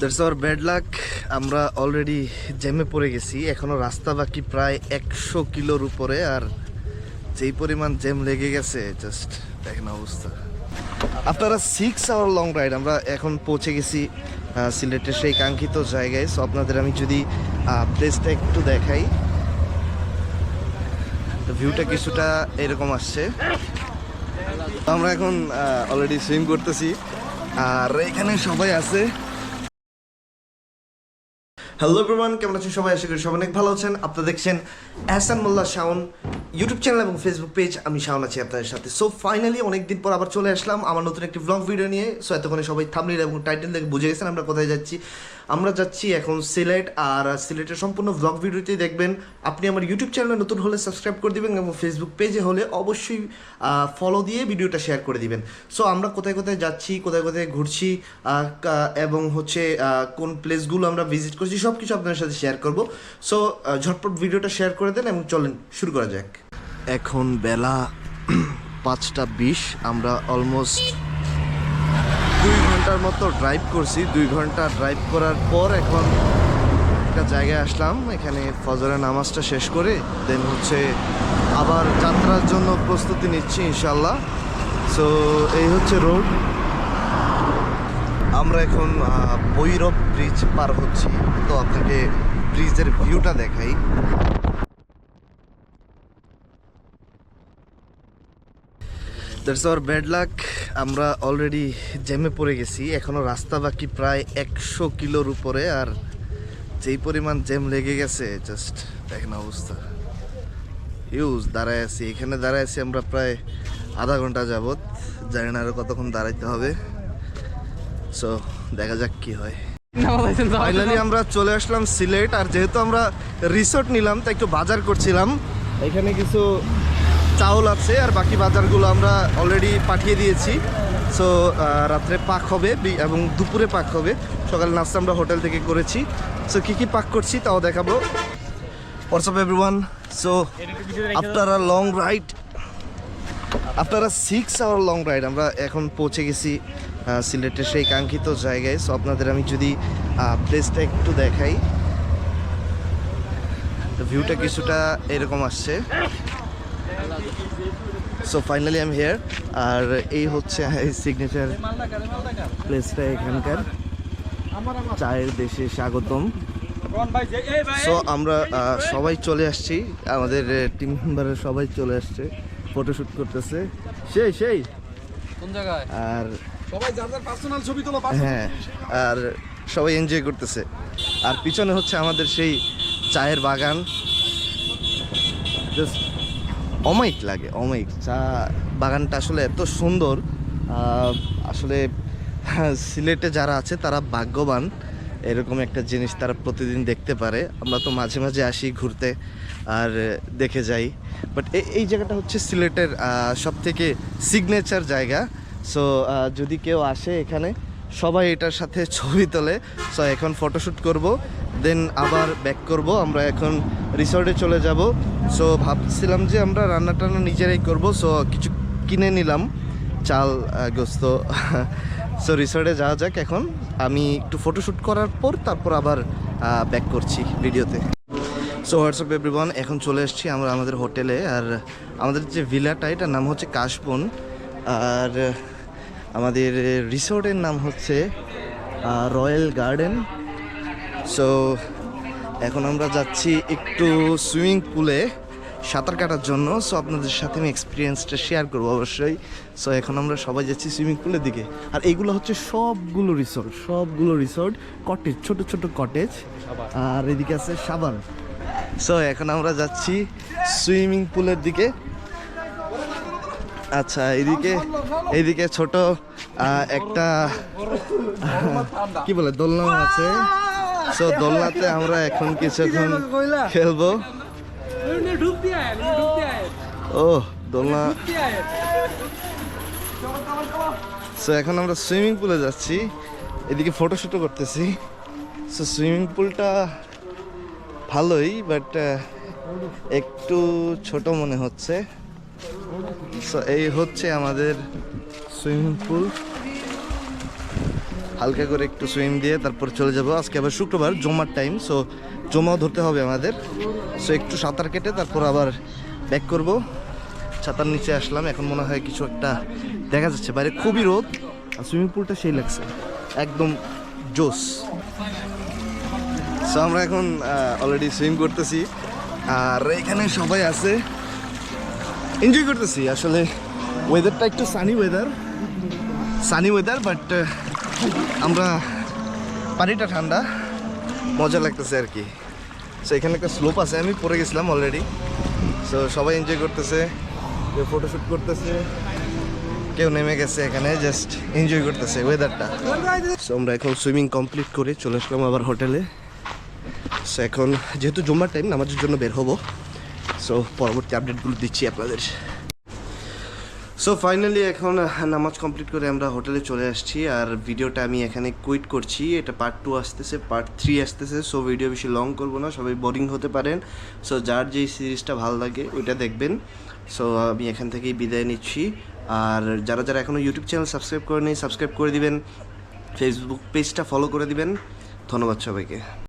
That's our bad luck আমরা already জ্যামে পড়ে গেছি। এখনও রাস্তা বাকি প্রায় একশো কিলোর উপরে আর যেই পরিমাণ জ্যাম লেগে গেছে জাস্ট দেখেন অবস্থা। আপনারা সিক্স আওয়ার লং রাইড আমরা এখন পৌঁছে গেছি সিলেটের সেই কাঙ্ক্ষিত জায়গায়। সো আপনাদের আমি যদি প্লেসটা একটু দেখাই। তো ভিউটা কিছুটা এরকম আসছে। আমরা এখন অলরেডি সুইম করতেছি। আর এখানে সবাই আছে। হ্যালো এভরিওয়ান কেমন আছেন সবাই? আশা করি সবাই অনেক ভালো আছেন। আপনারা দেখছেন এহসান মোল্লা শাওন ইউটিউব চ্যানেল এবং ফেসবুক পেজ আমি শাওন আছি আপনাদের সাথে। সো ফাইনালি অনেক দিন পর আবার চলে আসলাম আমার নতুন একটি ব্লগ ভিডিও নিয়ে। সো এতক্ষণে সবাই থামলিল এবং টাইটেল দেখে বুঝে গেছেন আমরা কোথায় যাচ্ছি। আমরা যাচ্ছি এখন সিলেট, আর সিলেটের সম্পূর্ণ ব্লগ ভিডিওটি দেখবেন আপনি আমার ইউটিউব চ্যানেলে নতুন হলে সাবস্ক্রাইব করে দিবেন এবং ফেসবুক পেজে হলে অবশ্যই ফলো দিয়ে ভিডিওটা শেয়ার করে দিবেন। সো আমরা কোথায় কোথায় যাচ্ছি, কোথায় কোথায় ঘুরছি এবং হচ্ছে কোন প্লেসগুলো আমরা ভিজিট করছি সব কিছু আপনাদের সাথে শেয়ার করব। সো ঝটপট ভিডিওটা শেয়ার করে দেন এবং চলেন শুরু করা যাক। এখন বেলা পাঁচটা বিশ, আমরা অলমোস্ট দুই ঘণ্টার মতো ড্রাইভ করছি। দুই ঘণ্টা ড্রাইভ করার পর এখন একটা জায়গায় আসলাম। এখানে ফজরের নামাজটা শেষ করে দেন হচ্ছে আবার যাত্রার জন্য প্রস্তুতি নিচ্ছি ইনশাল্লাহ সো এই হচ্ছে রোড আমরা এখন ভৈরব ব্রিজ পার হচ্ছি। তো আপনাকে ব্রিজের ভিউটা দেখাই। দ্যাটস আওয়ার ব্যাড লাক আমরা অলরেডি জ্যামে পড়ে গেছি। এখনও রাস্তা বাকি প্রায় একশো কিলোর উপরে আর যেই পরিমাণ জ্যাম লেগে গেছে জাস্ট দেখেন অবস্থা। হিউজ দাঁড়ায় আছি। এখানে দাঁড়ায় আছি আমরা প্রায় আধা ঘণ্টা যাবত জানি না আরও কতক্ষণ দাঁড়াইতে হবে। সো দেখা যাক কি হয়। ফাইনালি আমরা চলে আসলাম সিলেট, আর যেহেতু আমরা রিসোর্ট নিলাম, তাই একটু বাজার করছিলাম। এখানে কিছু চাউল আছে আর বাকি বাজারগুলো আমরা অলরেডি পাঠিয়ে দিয়েছি। সো রাত্রে পাক হবে এবং দুপুরে পাক হবে। সকালে নাস্তা আমরা হোটেল থেকে করেছি। সো কী কী পাক করছি তাও দেখাবো। What's up everyone so after a long ride আপনারা সিক্স আওয়ার লং রাইড আমরা এখন পৌঁছে গেছি সিলেটের সেই কাঙ্ক্ষিত জায়গায়। সো আপনাদের আমি যদি প্লেসটা একটু দেখাই। ভিউটা কিছুটা এরকম আসছে। সো ফাইনালি আমি হেয়ার আর এই হচ্ছে সিগনেচার প্লেসটা এখানকার। চায়ের দেশে স্বাগতম। সো আমরা সবাই চলে আসছি। আমাদের টিম মেম্বারের সবাই চলে আসছে। ফটোশ্যুট করতেছে। সেই সেই। কোন জায়গায়? আর সবাই যার যার পার্সোনাল ছবি তোলো হ্যাঁ আর সবাই এনজয় করতেছে। আর পিছনে হচ্ছে আমাদের সেই চায়ের বাগান। জাস্ট অমাইক লাগে অমাইক চা বাগানটা আসলে এত সুন্দর আসলে সিলেটে যারা আছে তারা ভাগ্যবান, এরকম একটা জিনিস তারা প্রতিদিন দেখতে পারে। আমরা তো মাঝে মাঝে আসি ঘুরতে আর দেখে যাই। বাট এই জায়গাটা হচ্ছে সিলেটের সব থেকে সিগনেচার জায়গা। সো যদি কেউ আসে এখানে সবাই এটার সাথে ছবি তোলে। সো এখন ফটোশ্যুট করব দেন আবার ব্যাক করব। আমরা এখন রিসর্টে চলে যাব। সো ভাবছিলাম যে আমরা রান্না টান্না নিজেরাই করব। সো কিছু কিনে নিলাম, চাল গোস্ত। সো রিসর্টে যাওয়া যাক এখন। আমি একটু ফটোশ্যুট করার পর তারপর আবার ব্যাক করছি ভিডিওতে। সো হোয়াটসঅ্যাপ এভরিওয়ান এখন চলে এসেছি আমরা আমাদের হোটেলে। আর আমাদের যে ভিলাটা এটার নাম হচ্ছে কাশবন। আর আমাদের রিসোর্টের নাম হচ্ছে রয়্যাল গার্ডেন। সো, এখন আমরা যাচ্ছি একটু সুইমিং পুলে সাঁতার কাটার জন্য। সো, আপনাদের সাথে আমি এক্সপিরিয়েন্সটা শেয়ার করব অবশ্যই। সো, এখন আমরা সবাই যাচ্ছি সুইমিং পুলের দিকে। আর এইগুলো হচ্ছে সবগুলো রিসোর্ট সবগুলো রিসোর্ট কটেজ ছোট ছোট কটেজ আর এদিকে আছে সাবান। সো, এখন আমরা যাচ্ছি সুইমিং পুলের দিকে। আচ্ছা এদিকে এইদিকে ছোট একটা, কি বলে দোলনাও আছে। সো দোলনাতে আমরা এখন কিছুক্ষণ খেলব। ও, দোলনা। সো এখন আমরা সুইমিং পুলে যাচ্ছি। এদিকে ফটোশুটও করতেছি। সো সুইমিং পুলটা ভালোই, বাট একটু ছোট মনে হচ্ছে। সো এই হচ্ছে আমাদের সুইমিং পুল হালকা করে একটু সুইম দিয়ে তারপর চলে যাব। আজকে আবার শুক্রবার, জমার টাইম সো জমাও ধরতে হবে আমাদের। সো একটু সাঁতার কেটে তারপর আবার ব্যাক করব। ছাতার নিচে আসলাম, এখন মনে হয় কিছু একটা দেখা যাচ্ছে। বাইরে খুবই রোদ, আর সুইমিং পুলটা সেই লাগছে। একদম জোস সো আমরা এখন অলরেডি সুইম করতেছি। আর এখানে সবাই আছে। এনজয় করতেছি, আসলে ওয়েদারটা একটু sunny weather sunny weather but আমরা পানিটা ঠান্ডা, মজা লাগতেছে আর কি। সো এখানে একটা স্লোপ আছে, আমি পরে গেছিলাম অলরেডি সো সবাই এনজয় করতেছে, কেউ ফটোশ্যুট করতেছে, কেউ নেমে গেছে এখানে জাস্ট এনজয় করতেছে ওয়েদারটা সো আমরা এখন সুইমিং কমপ্লিট করে চলে আসলাম আবার হোটেলে সো এখন যেহেতু জুম্মার টাইম নামাজের জন্য বের হব। সো পরবর্তী আপডেটগুলো দিচ্ছি আপনাদের। সো ফাইনালি এখন নামাজ কমপ্লিট করে আমরা হোটেলে চলে আসছি। আর ভিডিওটা আমি এখানে কুইট করছি। এটা পার্ট টু আসতেছে পার্ট থ্রি আসতেছে। সো ভিডিও বেশি লং করব না, সবাই বোরিং হতে পারেন। সো যার যেই সিরিজটা ভালো লাগে, ওইটা দেখবেন। সো আমি এখান থেকেই বিদায় নিচ্ছি। আর যারা যারা এখনও ইউটিউব চ্যানেল সাবস্ক্রাইব করেনি সাবস্ক্রাইব করে দিবেন। ফেসবুক পেজটা ফলো করে দিবেন। ধন্যবাদ সবাইকে।